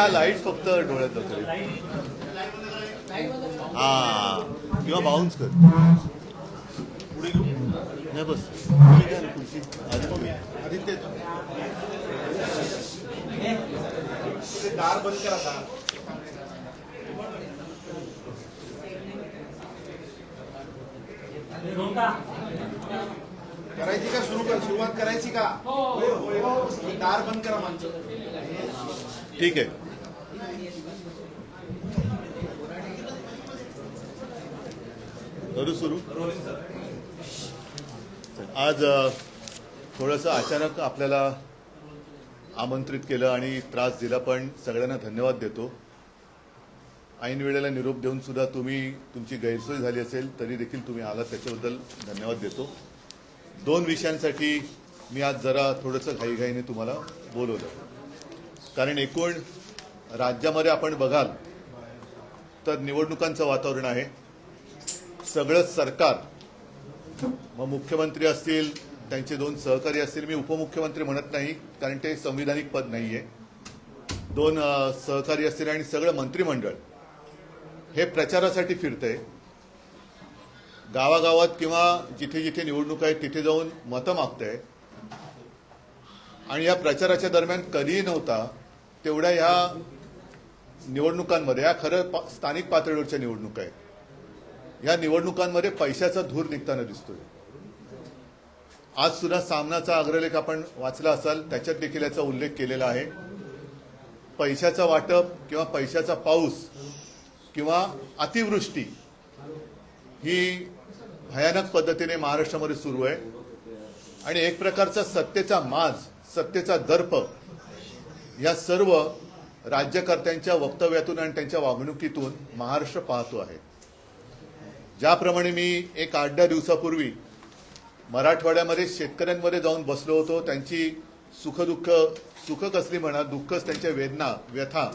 हे हा लाइट फक्त डोळ्यात जातो. हा किंवा बाउन्स कर. पुढे घेऊ? नाही बस. पुढे घ्या ना खुर्ची आधी मग ते दार बंद करा दार. करायची का सुरू कर? सुरुवात करायची का? ते दार बंद करा माणसं ठीक आहे. करू सुरू. आज थोडंसं अचानक आपल्याला आमंत्रित केलं आणि त्रास दिला पण सगळ्यांना धन्यवाद देतो. ऐन वेळेला निरोप देऊन सुद्धा तुम्ही तुमची गैरसोय झाली असेल तरी देखील तुम्ही आलात त्याच्याबद्दल धन्यवाद देतो. दोन विषयांसाठी मी आज जरा थोडंसं घाईघाईने तुम्हाला बोलवलं. कारण एकूण राज्यामध्ये आपण बघाल तर निवडणुकांचं वातावरण आहे. सगळं सरकार मग मुख्यमंत्री असतील त्यांचे दोन सहकारी असतील मी उपमुख्यमंत्री म्हणत नाही कारण ते संविधानिक पद नाही आहे दोन सहकारी असतील आणि सगळं मंत्रिमंडळ. हे प्रचारासाठी फिरतंय. गावागावात किंवा जिथे जिथे निवडणूक आहे तिथे जाऊन मतं मागतंय. आणि या प्रचाराच्या दरम्यान कधीही नव्हता तेवढ्या ह्या निवडणुकांमध्ये या खरं पा- स्थानिक पातळीवरच्या निवडणुका आहेत. या निवडणुकांमध्ये पैशाचा धूर निघताना दिसतोय. आज सुद्धा सामनाचा अग्रलेख आपण वाचला असाल त्याच्यात देखील याचा उल्लेख केलेला आहे. पैशाचा वाटप किंवा पैशाचा पाऊस किंवा अतिवृष्टी ही भयानक पद्धतीने महाराष्ट्रामध्ये सुरू आहे. आणि एक प्रकारचा सत्तेचा माज सत्तेचा दर्प या सर्व राज्यकर्त्यांच्या वक्तव्यातून आणि त्यांच्या वागणुकीतून महाराष्ट्र पाहतो आहे. ज्याप्रमाणे मी एक आठ दहा दिवसापूर्वी मराठवाड्यामध्ये शेतकऱ्यांमध्ये जाऊन बसलो होतो त्यांची सुखदुःख सुख कसली म्हणा दुःखच त्यांच्या वेदना व्यथा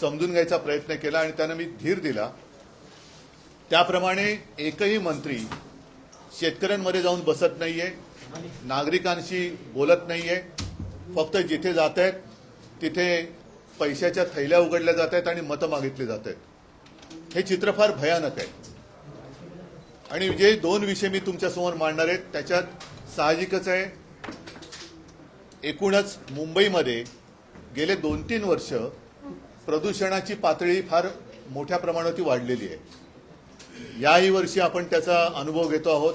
समजून घ्यायचा प्रयत्न केला आणि त्यांना मी धीर दिला. त्याप्रमाणे एकही मंत्री शेतकऱ्यांमध्ये जाऊन बसत नाहीये नागरिकांशी बोलत नाहीये. फक्त जिथे जात आहेत तिथे पैशाच्या थैल्या उघडल्या जात आहेत आणि मतं मागितली जात आहेत हे चित्र फार भयानक आहे. आणि जे दोन विषय मी तुमच्यासमोर मांडणार आहेत त्याच्यात साहजिकच आहे. एकूणच मुंबईमध्ये गेले दोन तीन वर्ष प्रदूषणाची पातळी फार मोठ्या प्रमाणावरती वाढलेली आहे. याही वर्षी आपण त्याचा अनुभव घेतो आहोत.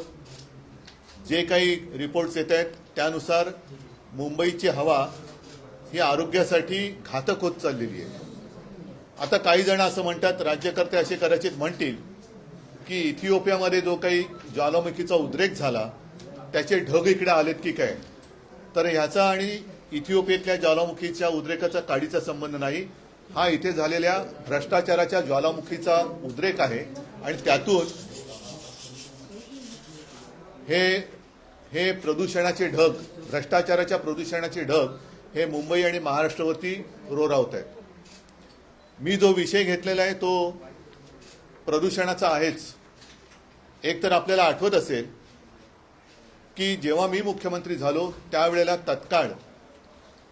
जे काही रिपोर्ट्स येत आहेत त्यानुसार मुंबईची हवा ही आरोग्यासाठी घातक होत चाललेली आहे. आता काही जण असं म्हणतात राज्यकर्ते असे कदाचित म्हणतील की इथिओपियामध्ये जो काही ज्वालामुखीचा उद्रेक झाला त्याचे ढग इकडे आलेत की काय? तर ह्याचा आणि इथिओपियातल्या ज्वालामुखीच्या उद्रेकाचा काडीचा संबंध नाही. हा इथे झालेल्या भ्रष्टाचाराच्या ज्वालामुखीचा उद्रेक आहे आणि त्यातून हे हे प्रदूषणाचे ढग भ्रष्टाचाराच्या प्रदूषणाचे ढग हे मुंबई आणि महाराष्ट्रावरती रोरावत आहेत. मी जो विषय घेतलेला आहे तो प्रदूषणाचा आहेच. एक तर आपल्याला आठवत असेल की जेव्हा मी मुख्यमंत्री झालो त्यावेळेला तत्काळ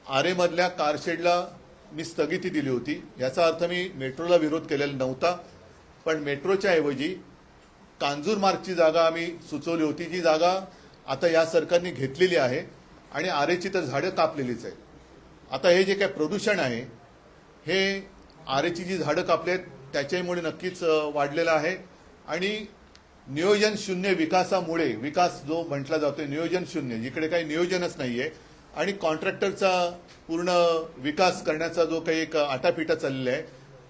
आरेमधल्या कारशेडला मी स्थगिती दिली होती. याचा अर्थ मी मेट्रोला विरोध केलेला नव्हता पण मेट्रोच्या ऐवजी कांजूरमार्गची जागा आम्ही सुचवली होती. जी जागा आता या सरकारने घेतलेली आहे आणि आरेची तर झाडं कापलेलीच आहेत. आता हे जे काय प्रदूषण आहे हे आरेची जी झाडं कापलेत त्याच्यामुळे नक्कीच वाढलेला वाढलेलं आहे. आणि नियोजन शून्य विकासामुळे विकास जो म्हटला जातोय नियोजन शून्य जिकडे काही नियोजनच नाहीये. आणि कॉन्ट्रॅक्टरचा पूर्ण विकास करण्याचा जो काही एक आटापिटा चाललेला आहे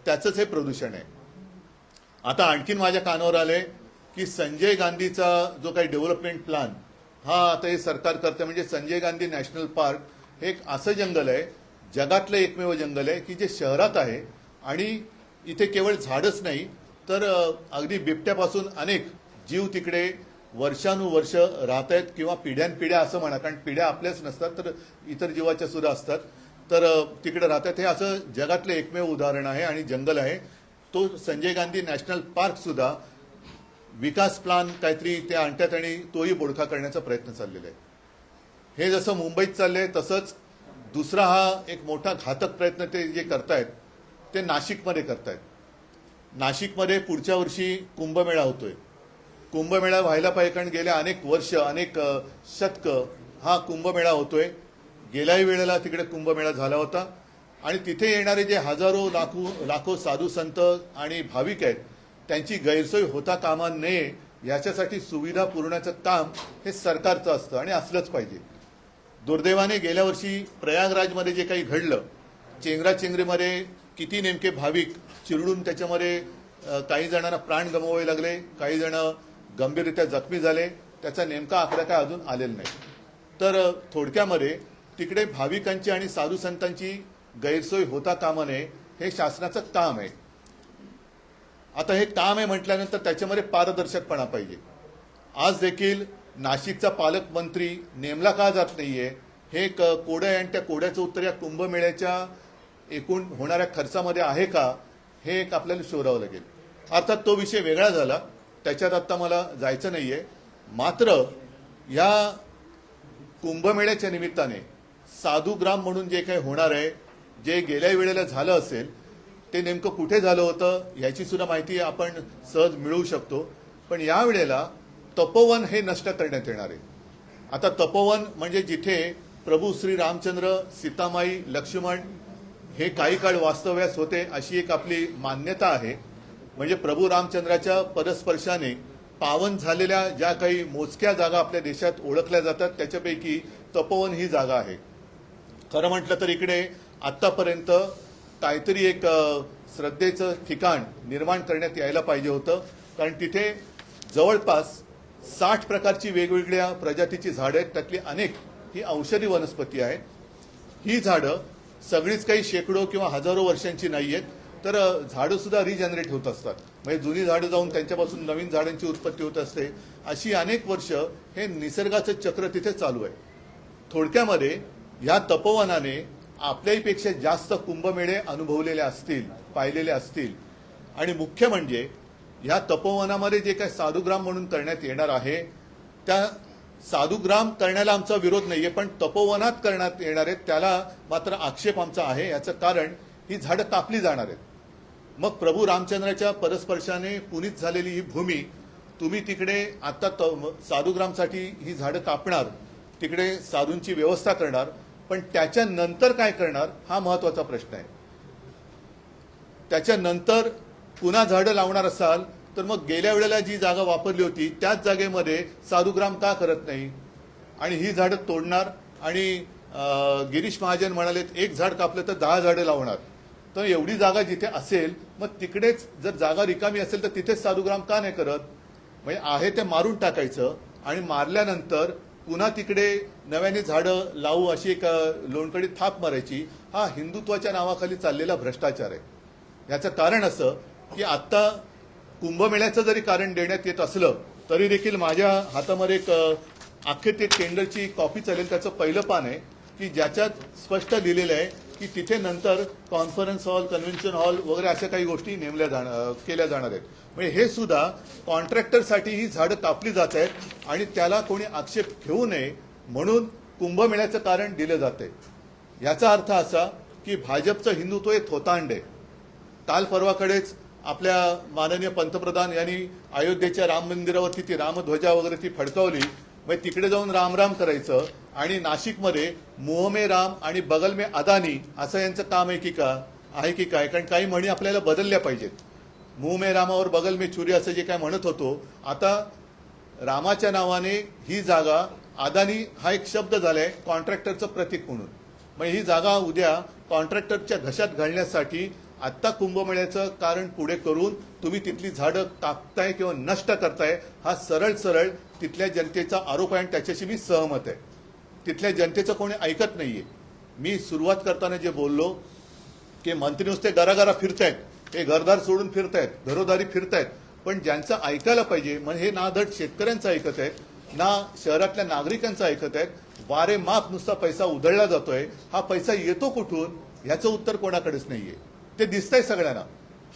त्याचंच हे प्रदूषण आहे. आता आणखीन माझ्या कानावर आले की संजय गांधीचा जो काही डेव्हलपमेंट प्लॅन हा आता हे सरकार करतं म्हणजे संजय गांधी नॅशनल पार्क हे एक असं जंगल आहे जगातलं एकमेव जंगल आहे की जे शहरात आहे आणि इथे केवळ झाडच नाही तर अगदी बिबट्यापासून अनेक जीव तिकडे वर्षानुवर्ष राहत आहेत किंवा पिढ्यानपिढ्या असं म्हणा कारण पिढ्या आपल्याच नसतात तर इतर जीवाच्या सुद्धा असतात. तर तिकडे राहत राहतात. हे असं जगातले एकमेव उदाहरण आहे आणि जंगल आहे. तो संजय गांधी नॅशनल पार्क सुद्धा विकास प्लान काहीतरी ते आणतात आणि तोही बोडखा करण्याचा प्रयत्न चाललेला आहे. हे जसं मुंबईत चाललंय तसंच दुसरा हा एक मोठा घातक प्रयत्न ते जे करतायत ते नाशिकमध्ये करतायत. नाशिकमध्ये पुढच्या वर्षी कुंभमेळा होतोय. कुंभमेळा व्हायला पाहिजे कारण गेल्या अनेक वर्ष अनेक शतक हा कुंभमेळा होतोय. गेल्याही वेळेला तिकडे कुंभमेळा झाला होता. आणि तिथे येणारे जे हजारो लाखो लाखो साधू संत आणि भाविक आहेत त्यांची गैरसोय होता कामा नये याच्यासाठी सुविधा पुरवण्याचं काम हे सरकारचं असतं आणि असलंच पाहिजे. दुर्दैवाने गेल्या वर्षी प्रयागराजमध्ये जे काही घडलं चेंगराचेंगरीमध्ये किती नेमके भाविक चिरडून त्याच्यामध्ये काही जणांना प्राण गमवावे लागले काही जण गंभीररित्या जखमी झाले त्याचा नेमका आकडा काय अजून आलेला नाही. तर थोडक्यामध्ये तिकडे भाविकांची आणि साधू संतांची गैरसोय होता कामा नये हे शासनाचं काम आहे. आता हे काम आहे म्हटल्यानंतर त्याच्यामध्ये पारदर्शकपणा पाहिजे. आज देखील नाशिकचा पालकमंत्री नेमला का जात नाहीये हे क- कोड्या आणि त्या कोड्याचं उत्तर या कुंभमेळ्याच्या एकूण होणाऱ्या खर्चामध्ये आहे का हे एक आपल्याला शोधावं लागेल. अर्थात तो विषय वेगळा झाला. त्याच्यात आता मला जायचं नाही आहे मात्र या कुंभमेळ्याच्या निमित्ताने साधुग्राम म्हणून जे काही होणार आहे जे गेल्या वेळेला झालं असेल ते नेमकं कुठे झालं होतं याची सुद्धा माहिती आपण सहज मिळवू शकतो. पण या वेळेला तपोवन हे नष्ट करण्यात येणार आहे. आता तपोवन म्हणजे जिथे प्रभू श्री रामचंद्र सीतामाई लक्ष्मण हे काही काळ वास्तव्यास होते अशी एक आपली मान्यता आहे. म्हणजे प्रभू रामचंद्राच्या परस्पर्शाने पावन झालेल्या ज्या काही मोजक्या जागा आपल्या देशात ओळखल्या जातात त्याच्यापैकी तपोवन ही जागा आहे. खरं म्हटलं तर इकडे आत्तापर्यंत काहीतरी एक श्रद्धेचं ठिकाण निर्माण करण्यात यायला पाहिजे होतं. कारण तिथे जवळपास साठ प्रकारची वेगवेगळ्या प्रजातीची झाडं आहेत. त्यातली अनेक ही औषधी वनस्पती आहे ही झाडं सगळीच काही शेकडो किंवा हजारो वर्षांची नाही आहेत तर झाडं सुद्धा रिजनरेट होत असतात. म्हणजे जुनी झाडं जाऊन त्यांच्यापासून नवीन झाडांची उत्पत्ती होत असते. अशी अनेक वर्ष हे निसर्गाचं चक्र तिथे चालू आहे. थोडक्यामध्ये या तपोवनाने आपल्याहीपेक्षा जास्त कुंभमेळे अनुभवलेले असतील पाहिलेले असतील. आणि मुख्य म्हणजे या तपोवनामध्ये जे काही साधुग्राम म्हणून करण्यात येणार आहे त्या साधुग्राम करण्याला आमचा विरोध नाहीये पण तपोवनात करण्यात येणार आहेत त्याला मात्र आक्षेप आमचा आहे. याचं कारण ही झाडं कापली जाणार आहेत. मग प्रभू रामचंद्राच्या परस्पर्शाने पुनीत झालेली ही भूमी तुम्ही तिकडे आता त- साधुग्रामसाठी ही झाडं कापणार तिकडे साधूंची व्यवस्था करणार पण त्याच्यानंतर काय करणार हा महत्त्वाचा प्रश्न आहे. त्याच्यानंतर पुन्हा झाडं लावणार असाल तर मग गेल्या वेळेला जी जागा वापरली होती त्याच जागेमध्ये साधुग्राम का करत नाही? आणि ही झाडं तोडणार आणि गिरीश महाजन म्हणालेत एक झाड कापलं तर दहा झाडं लावणार. तर एवढी जागा जिथे असेल मग तिकडेच जर जागा रिकामी असेल तर तिथेच साधुग्राम का नाही करत? म्हणजे आहे ते मारून टाकायचं आणि मारल्यानंतर पुन्हा तिकडे नव्याने झाडं लावू अशी एक लोणकडी थाप मारायची हा हिंदुत्वाच्या नावाखाली चाललेला भ्रष्टाचार आहे. याचं कारण असं की आत्ता कुंभमेळ्याचं जरी कारण देण्यात येत असलं तरी देखील माझ्या हातामध्ये एक अख्खे ते टेंडरची कॉपी चालेल. त्याचं पहिलं पान आहे की ज्याच्यात स्पष्ट लिहिलेलं आहे की तिथे नंतर कॉन्फरन्स हॉल कन्व्हेन्शन हॉल वगैरे अशा काही गोष्टी नेमल्या जाणार केल्या जाणार आहेत. म्हणजे हे सुद्धा कॉन्ट्रॅक्टरसाठी ही झाडं कापली जात आहेत आणि त्याला कोणी आक्षेप घेऊ नये म्हणून कुंभमेळ्याचं कारण दिलं जाते याचा अर्थ असा की भाजपचं हिंदुत्व हे थोतांड आहे. काल परवाकडेच आपल्या माननीय पंतप्रधान यांनी अयोध्येच्या राम मंदिरावरती ती रामध्वजा वगैरे ती फडकावली. मग तिकडे जाऊन रामराम करायचं आणि नाशिकमध्ये मोह राम आणि बगल मे अदानी असं यांचं काम आहे की का? आहे की काय? कारण काही म्हणी आपल्याला बदलल्या पाहिजेत. मुंह रामावर बगल मे चुरी असं जे काय म्हणत होतो आता रामाच्या नावाने ही जागा अदानी हा एक शब्द झालाय कॉन्ट्रॅक्टरचं प्रतीक म्हणून. मग ही जागा उद्या कॉन्ट्रॅक्टरच्या घशात घालण्यासाठी आत्ता कुंभमेळ्याचं कारण पुढे करून तुम्ही तिथली झाडं कापताय किंवा नष्ट करताय हा सरळ सरळ तिथल्या जनतेचा आरोप आहे आणि त्याच्याशी मी सहमत आहे. तिथल्या जनतेचं कोणी ऐकत नाहीये. मी सुरुवात करताना जे बोललो की मंत्री नुसते घराघरा फिरतायत हे घरदार सोडून फिरतायत घरोदारी फिरतायत पण ज्यांचं ऐकायला पाहिजे म्हणजे हे ना धड शेतकऱ्यांचं ऐकत आहेत ना शहरातल्या नागरिकांचं ऐकत आहेत वारे माफ नुसता पैसा उधळला जातोय हा पैसा येतो कुठून? ह्याचं उत्तर कोणाकडेच नाहीये. ते दिसतंय सगळ्यांना.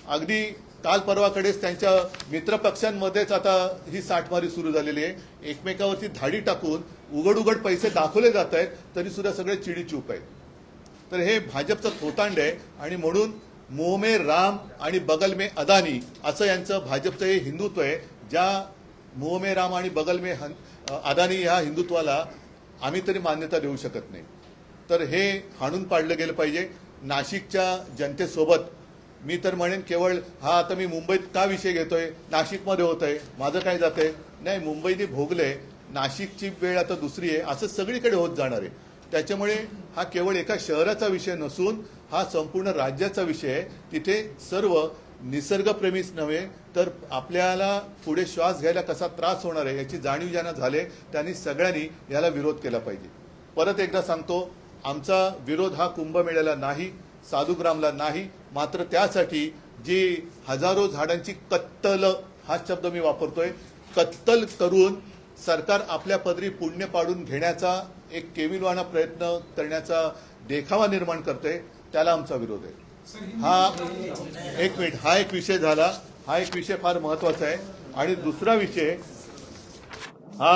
अगदी काल परवाकडेच त्यांच्या मित्रपक्षांमध्येच आता ही साठमारी सुरू झालेली आहे. एकमेकावरती धाडी टाकून उघड उघड पैसे दाखवले जात आहेत तरी सुद्धा सगळे चिडीचूप आहेत. तर हे भाजपचं थोतांड आहे आणि म्हणून मोहमे राम आणि बगल मे अदानी असं यांचं भाजपचं हे हिंदुत्व आहे. ज्या मोहमे राम आणि बगल मे अदानी ह्या हिंदुत्वाला आम्ही तरी मान्यता देऊ शकत नाही. तर हे हाणून पाडलं गेलं पाहिजे. नाशिकच्या जनतेसोबत मी तर म्हणेन केवळ हा आता मी मुंबईत का विषय घेतोय नाशिकमध्ये होत आहे माझं काय जात? आहे नाही मुंबईने भोगले नाशिकची वेळ आता दुसरी आहे असं सगळीकडे होत जाणार आहे. त्याच्यामुळे हा केवळ एका शहराचा विषय नसून हा संपूर्ण राज्याचा विषय आहे. तिथे सर्व निसर्गप्रेमीच नव्हे तर आपल्याला पुढे श्वास घ्यायला कसा त्रास होणार आहे याची जाणीव ज्यांना झाले त्यांनी सगळ्यांनी याला विरोध केला पाहिजे. परत एकदा सांगतो आमचा विरोध हा कुंभमेळ्याला नाही साधुग्रामला नाही मात्र त्यासाठी जी हजारो झाडांची कत्तल हा शब्द मी वापरतोय कत्तल करून सरकार आपल्या पदरी पुण्य पाडून घेण्याचा एक केविलवाणा प्रयत्न करण्याचा देखावा निर्माण करते त्याला आमचा विरोध आहे. हा एक मिनिट हा एक विषय झाला हा एक विषय फार महत्त्वाचा आहे. आणि दुसरा विषय हा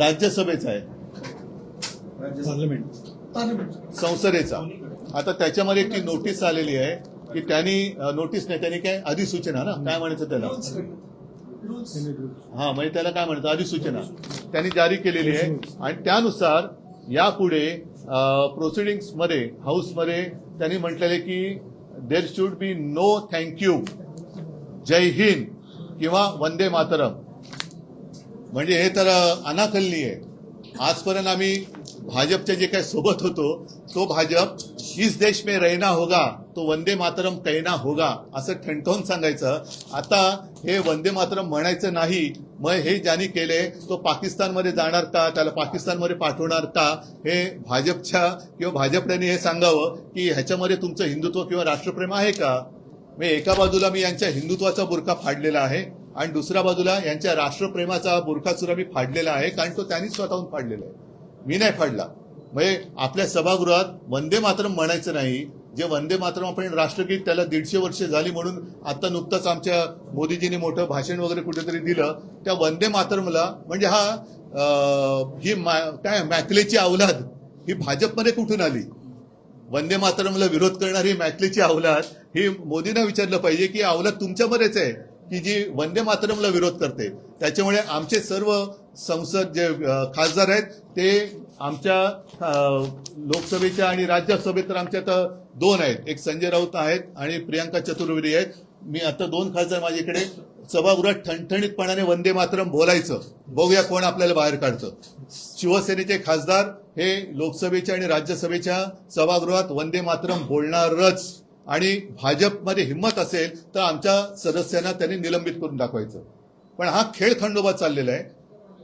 राज्यसभेचा आहे. पार्लमेंट. संसदेचा. आता त्याच्यामध्ये एक ती नोटीस आलेली आहे की त्यांनी नोटीस नाही त्यांनी काय अधिसूचना ना? काय म्हणायचं त्याला? हा म्हणजे त्याला काय म्हणतात अधिसूचना. त्यांनी जारी केलेली आहे. आणि त्यानुसार यापुढे प्रोसिडिंग्समध्ये हाऊसमध्ये त्यांनी म्हटलेले की there should be no thank you Jai Hind किंवा वंदे मातरम. म्हणजे हे तर अनाकलनीय आहे. आजपर्यंत आम्ही भाजपच्या जे काही सोबत होतो तो भाजप इस देश में रहना होगा तो वंदे मातरम कहना होगा असं ठणठवून सांगायचं. आता हे वंदे मातरम म्हणायचं नाही मग हे ज्यांनी केले तो पाकिस्तानमध्ये जाणार का त्याला पाकिस्तानमध्ये पाठवणार का हे भाजपच्या किंवा भाजपने हे सांगावं की ह्याच्यामध्ये तुमचं हिंदुत्व किंवा राष्ट्रप्रेम आहे का? मी एका बाजूला मी यांच्या हिंदुत्वाचा बुरखा फाडलेला आहे आणि दुसऱ्या बाजूला यांच्या राष्ट्रप्रेमाचा बुरखा सुद्धा मी फाडलेला आहे कारण तो त्यांनी स्वतःहून फाडलेला आहे. मी नाही फाडला. म्हणजे आपल्या सभागृहात वंदे मातरम म्हणायचं नाही. जे वंदे मातरम आपण राष्ट्रगीत त्याला दीडशे वर्ष झाली म्हणून आता नुकतंच आमच्या मोदीजींनी मोठं भाषण वगैरे कुठेतरी दिलं. त्या वंदे मातरमला म्हणजे हा ही काय मॅकलेची अवलाद ही भाजपमध्ये कुठून आली? वंदे मातरमला विरोध करणारी मॅकलेची अवलाद ही मोदींना विचारलं पाहिजे की अवलाद तुमच्यामध्येच आहे. की जी वंदे मातरमला विरोध करते. त्याच्यामुळे आमचे सर्व संसद जे खासदार आहेत ते आमच्या लोकसभेच्या आणि राज्यसभेत तर आमच्या आता दोन आहेत. एक संजय राऊत आहेत आणि प्रियांका चतुर्वेदी आहेत. मी आता दोन खासदार माझ्याकडे. सभागृहात ठणठणीतपणाने वंदे मातरम बोलायचं. बघूया कोण आपल्याला बाहेर काढतं. शिवसेनेचे खासदार हे लोकसभेच्या आणि राज्यसभेच्या सभागृहात वंदे मातरम बोलणारच. आणि भाजपमध्ये हिंमत असेल तर आमच्या सदस्यांना त्यांनी निलंबित करून दाखवायचं. पण हा खेळ खंडोबा चाललेला आहे.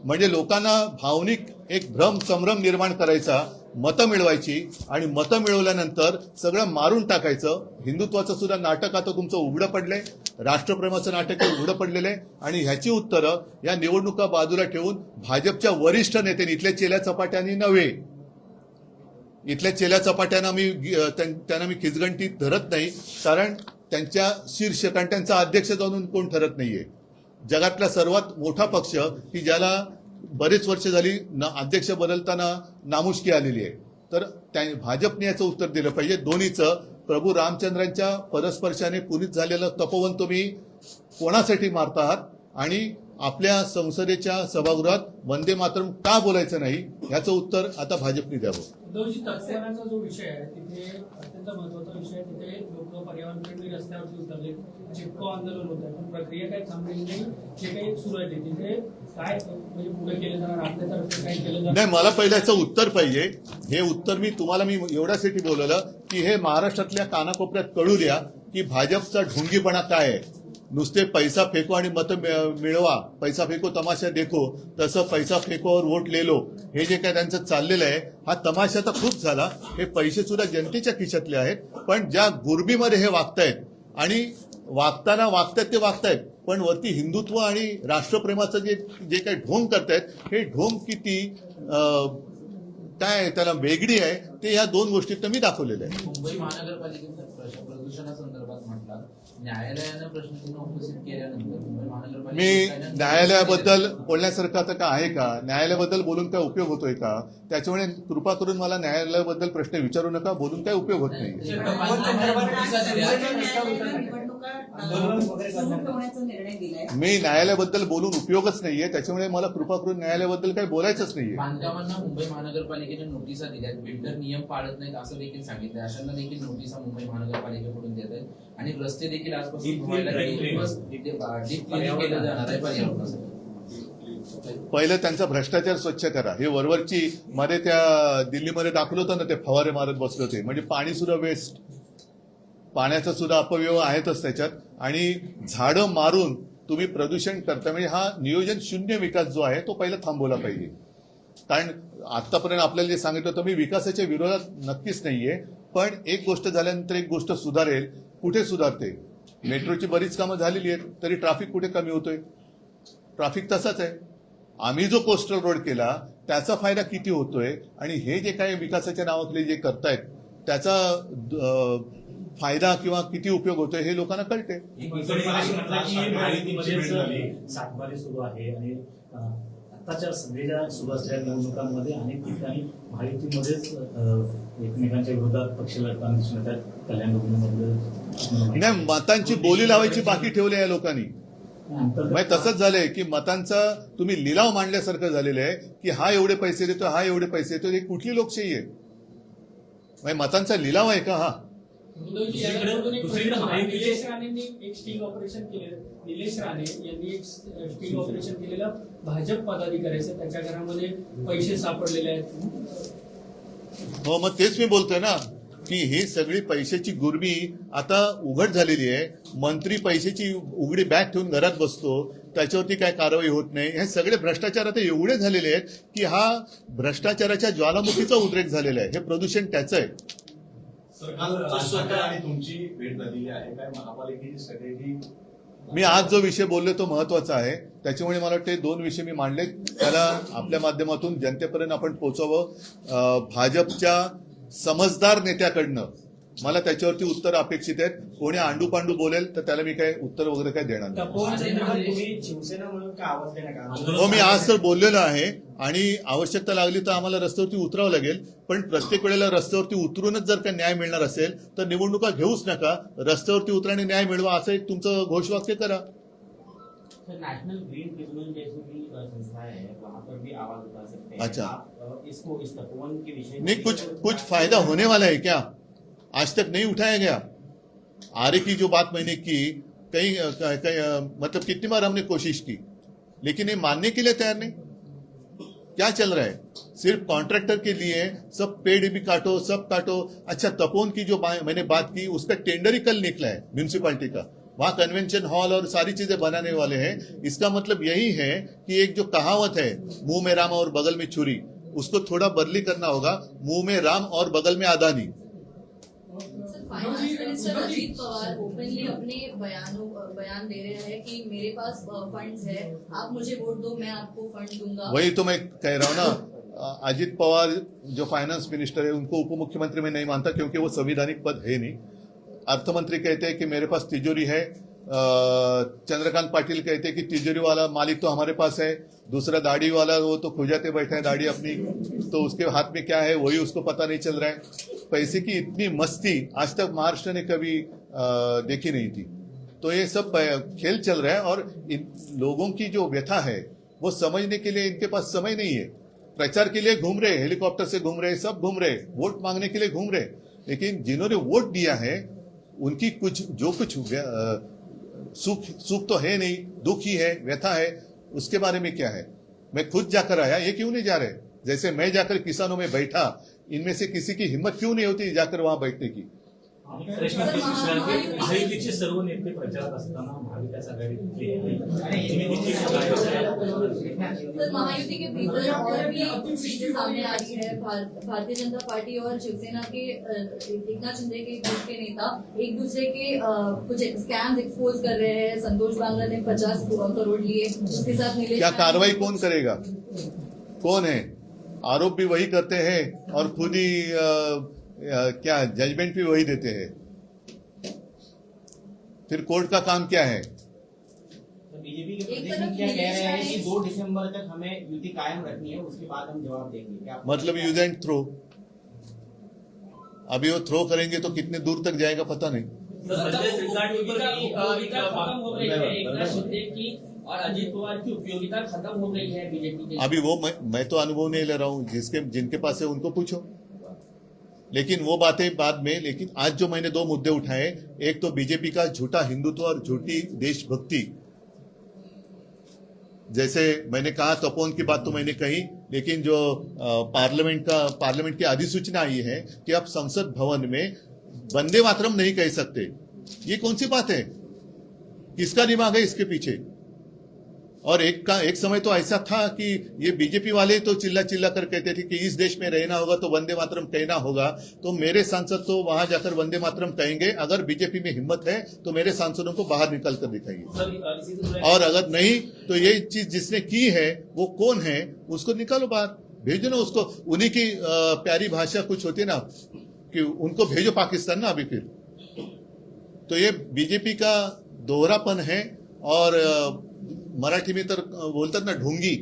म्हणजे लोकांना भावनिक एक भ्रम संभ्रम निर्माण करायचा मतं मिळवायची आणि मतं मिळवल्यानंतर सगळं मारून टाकायचं. हिंदुत्वाचं सुद्धा नाटक आता तुमचं उघडं पडलंय. राष्ट्रप्रेमाचं नाटक हे उघडं पडलेलं आहे. आणि ह्याची उत्तरं या निवडणुका बाजूला ठेवून भाजपच्या वरिष्ठ नेत्यांनी इथल्या चेल्या चपाट्यांनी नव्हे इथल्या चेल्या चपाट्यांना मी त्यां- त्यांना मी खिचगंटी धरत नाही कारण त्यांच्या शीर्ष कारण त्यांचा अध्यक्ष जाणून कोण ठरत नाहीये. जगातला सर्वात मोठा पक्ष की ज्याला बरेच वर्ष झाली न अध्यक्ष बदलताना नामुष्की आलेली आहे. तर त्या भाजपने याचं उत्तर दिलं पाहिजे. दोन्हीचं प्रभू रामचंद्रांच्या परस्पर्शाने पुनीत झालेलं तपोवन तुम्ही कोणासाठी मारता आहात? आणि आपल्या संसदेच्या सभागृहात वंदे मातरम का बोलायचं नाही याचं उत्तर आता भाजपने द्यावं. दोषी तत्समानाचा जो विषय आहे तिथे अत्यंत महत्त्वाचा विषय आहे. तिथे लोक पर्यावरणप्रेमी रस्त्यावरती उतरले चिपको आंदोलन होत आहे. पण प्रक्रिया काही थांबलेली नाही. जे काही सुरू आहे ते. तिथे काय म्हणजे पुढे केलं जाणार? आपल्यातर्फे काय केलं जाणार? नाही मला पहिलं याचं उत्तर पाहिजे. हे उत्तर मी तुम्हाला मी एवढ्यासाठी बोलवलं की हे महाराष्ट्रातल्या कानाकोपऱ्यात कळू द्या की भाजपचा ढोंगीपणा काय आहे. नुसते पैसा फेको आणि मतं मिळवा. पैसा फेको तमाशा देखो. तसं पैसा फेकोवर वोट लेलो. हे जे काय त्यांचं चाललेलं आहे हा तमाशा तर खूप झाला. हे पैसे सुद्धा जनतेच्या खिशातले आहेत. पण ज्या गुरबीमध्ये हे वागतायत आणि वागताना वागतायत ते वागतायत पण वरती हिंदुत्व आणि राष्ट्रप्रेमाचं जे जे काही ढोंग करतायत हे ढोंग किती काय त्याला वेगळी आहे ते या दोन गोष्टी मी दाखवलेलं आहे मुंबई महानगरपालिकेच्या प्रश- प्रदूषणासंदर्भात म्हटलं न्यायालयानं प्रश्न चिन्ह उपस्थित केल्यानंतर मुंबई मी न्यायालयाबद्दल बोलण्यासारखं आता का आहे का? न्यायालयाबद्दल बोलून काय उपयोग होतोय का? त्याच्यामुळे कृपा करून मला न्यायालयाबद्दल प्रश्न विचारू नका बोलून काय उपयोग होत नाही? दिलाय. मी न्यायालयाबद्दल बोलून उपयोगच नाहीये त्याच्यामुळे मला कृपा करून न्यायालयाबद्दल काही बोलायचंच नाहीये. बांधकामांना मुंबई महानगरपालिकेने नोटिसा दिल्यात बिल्डर नियम पाळत नाहीत असं देखील सांगितलं अशांना देखील नोटिसा मुंबई महानगरपालिकेकडून देत आहेत. आणि रस्ते देखील आजपासून केलं जाणार आहे पर्यावरणासाठी पहिलं त्यांचा भ्रष्टाचार स्वच्छ करा. हे वरवरची मध्ये त्या दिल्लीमध्ये दाखवलं होतं ना ते फवारे मारत बसले होते. म्हणजे पाणी सुद्धा वेस्ट पाण्याचा सुद्धा अपव्यय आहेतच त्याच्यात. आणि झाडं मारून तुम्ही प्रदूषण करता. म्हणजे हा नियोजन शून्य विकास जो आहे तो पहिला थांबवला पाहिजे. कारण आतापर्यंत आपल्याला जे सांगितलं होतं मी विकासाच्या विरोधात नक्कीच नाहीये. पण एक गोष्ट झाल्यानंतर एक गोष्ट सुधारेल. कुठे सुधारते? मेट्रोची बरीच कामं झालेली आहेत तरी ट्रॅफिक कुठे कमी होतोय? ट्रॅफिक तसाच आहे. आम्ही जो कोस्टल रोड केला त्याचा फायदा किती होतोय? आणि हे जे काही विकासाच्या नावाखाली जे करतायत त्याचा फायदा किंवा किती उपयोग होतोय हे लोकांना कळते सगळ्या सुरू असलेल्या निवडणुकांमध्ये अनेक ठिकाणी महायुतीमध्येच अं, एकमेकांच्या विरोधात पक्ष लढताना दिसून येतात. कल्याण डोंबिवलीमधलं नाही मतांची बोली लावायची बाकी ठेवली आहे लोकांनी. म्हणजे तसंच झालंय की मतांचा तुम्ही लिलाव मांडल्यासारखं झालेलं आहे की हा एवढे पैसे देतो हा एवढे पैसे देतो ही कुठली लोकशाही आहे? म्हणजे मतांचा लिलाव आहे का हा? निलेश राणेंनी एक स्टिंग ऑपरेशन केलेलं निलेश राणे यांनी एक स्टिंग ऑपरेशन केलेलं भाजप पदाधिकाऱ्याचं. त्याच्या घरामध्ये पैसे सापडलेले आहेत. हो मग तेच मी बोलतोय ना की ही सगळी पैशाची गुरमी आता उघड झालेली आहे. मंत्री पैशाची उघडी बॅग ठेवून घरात बसतो. त्याच्यावरती काय कारवाई होत नाही. हे सगळे भ्रष्टाचार आता एवढे झालेले आहेत की हा भ्रष्टाचाराच्या ज्वालामुखीचा उद्रेक झालेला आहे. हे प्रदूषण त्याचं आहे. ठाकरे आणि तुमची भेट झालेली आहे. काय महापालिकेची स्ट्रॅटेजी मी आज जो विषय बोललो तो महत्त्वाचा आहे. त्याच्यामुळे मला वाटते दोन विषय मी मांडले त्याला आपल्या माध्यमातून जनतेपर्यंत आपण पोहोचावं. अं, भाजपच्या समजदार नेत्याकडनं मला त्याच्यावरती उत्तर अपेक्षित आहेत. कोणी आंडू पांडू बोलेल तर त्याला मी काय उत्तर वगैरे काय देणार नाही. हो मी आज तर बोललेलो आहे. आणि आवश्यकता लागली तर आम्हाला रस्त्यावरती उतरावं लागेल पण प्रत्येक वेळेला रस्त्यावरती उतरूनच जर का न्याय मिळणार असेल तर निवडणुका घेऊच नका. रस्त्यावरती उतरा आणि न्याय मिळवा असं एक तुमचं घोषवाक्य करा. सर नेशनल ग्रीन ट्रिब्यूनल जैसी भी अ, संस्थाएं हैं वहाँ पर भी आवाज उठा सकते हैं. अच्छा। आप अ, इसको इस तपोवन के विषय में नहीं कुछ कुछ फायदा होने वाला है क्या? आज तक नहीं उठाया गया। आरे की जो बात मैंने की कई मतलब कितनी बार हमने कोशिश की लेकिन ये मानने के लिए तैयार नहीं। क्या चल रहा है? सिर्फ़ कॉन्ट्रैक्टर के लिए, सब पेड़ भी काटो, सब काटो। अच्छा तपोन की जो मैंने बात की, उसका टेंडर ही कल निकला है म्यूनिसिपालिटी का। वहाँ कन्वेंशन हॉल और सारी चीज़ें बनाने वाले हैं। इसका मतलब यही है कि एक जो कहावत है, मुँह में राम और बगल में छुरी, उसको थोड़ा बदली करना होगा, मुँह में राम और बगल में sir finance minister Ajit Pawar openly अपने बयानों बयान दे रहे हैं कि मेरे पास फंड्स है आप मुझे वोट दो मैं आपको फंड दूँगा। वही तो मैं कह रहा हूँ ना अजीत पवार जो फाइनेंस मिनिस्टर है उनको उप मुख्यमंत्री में नहीं मानता क्योंकि वो संविधानिक पद है नहीं। अर्थमंत्री कहते हैं कि मेरे पास तिजोरी है चंद्रकांत पाटिल कहते हैं कि तिजोरी वाला मालिक तो हमारे पास है दूसरा दाढ़ी वाला वो तो खुजाते बैठे हैं दाढ़ी अपनी तो उसके हाथ में क्या है वही उसको पता नहीं चल रहा है। पैसे की इतनी मस्ती आज तक महाराष्ट्र ने कभी अ, देखी नहीं थी। तो ये सब खेल चल रहा है और इन लोगों की जो व्यथा है वो समझने के लिए इनके पास समय नहीं है। प्रचार के लिए घूम रहे हेलीकॉप्टर से घूम रहे सब घूम रहे वोट मांगने के लिए घूम रहे लेकिन जिन्होंने वोट दिया है उनकी कुछ जो कुछ सुख सुख तो है नहीं, दुख ही है व्यथा है, उसके बारे में क्या है? मैं खुद जाकर आया, ये क्यों नहीं जा रहे? जैसे मैं जाकर किसानों में बैठा, इनमें से किसी की हिम्मत क्यों नहीं होती जाकर वहाँ बैठने की? महायुतीचे सर्व नेते प्रचारात असताना महाविकास महायुति के भीतर और भी चीज़ें सामने आ रही है। भारतीय जनता पार्टी और शिवसेना के एकनाथ शिंदे के ग्रुप के नेता एक दूसरे के कुछ स्कैम एक्सपोज कर रहे हैं। संतोष बांगला ने पचास करोड़ लिए। उसके साथ नीलेश क्या कार्रवाई कौन करेगा? कौन है? आरोप भी वही करते हैं और खुद ही क्या जजमेंट भी वही देते हैं। फिर कोर्ट का काम क्या है? तो बीजेपी के प्रदेश तरफ़ कह रहे हैं कि दो दिसंबर तक हमें युति कायम रखनी है उसके बाद हम जवाब देंगे। क्या मतलब यूज़ एंड थ्रो अभी वो थ्रो करेंगे तो कितने दूर तक जाएगा पता नहीं। हो है। की और अजित पवार की उपयोगिता खत्म हो गई है बीजेपी अभी वो मैं, मैं तो अनुभव नहीं ले रहा हूँ। जिसके जिनके पास है उनको पूछो। लेकिन वो बातें बाद में, लेकिन आज जो मैंने दो मुद्दे उठाए, एक तो बीजेपी का झूठा हिंदुत्व और झूठी देशभक्ति। जैसे मैंने कहा तपोन की बात तो मैंने कही, लेकिन जो पार्लियामेंट का, पार्लियामेंट की अधिसूचना आई है कि आप संसद भवन में वंदे मातरम नहीं कह सकते। ये कौन सी बात है? किसका दिमाग है इसके पीछे? और एक का, एक समय तो ऐसा था कि ये बीजेपी वाले तो चिल्ला चिल्ला कर कहते थे कि इस देश में रहना होगा तो वंदे मातरम कहना होगा। तो मेरे सांसद तो वहाँ जाकर वंदे मातरम कहेंगे, अगर बीजेपी में हिम्मत है तो मेरे सांसदों को बाहर निकल कर दिखाइए। और अगर नहीं तो ये चीज़ जिसने की है, वो कौन है, उसको निकालो बाहर, भेजो ना उसको। उन्हीं की प्यारी भाषा कुछ होती ना, कि उनको भेजो पाकिस्तान ना अभी फिर। तो ये बीजेपी का दोहरापन है और मराठी में तर बोलतात ना ढोंगी.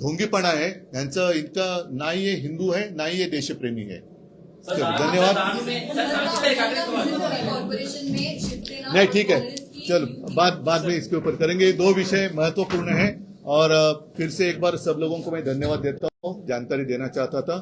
ढोंगीपणा है यांचं इनका नाही ये हिंदू है नाही ये देशप्रेमी है चलो, धन्यवाद. कॉर्पोरेशन में शिवसेना नहीं ठीक है. चलो बाद बाद में इसके ऊपर करेंगे. दो विषय महत्वपूर्ण है और फिर से एक बार सब लोगों को मैं धन्यवाद देता हूँ. जानकारी देना चाहता था.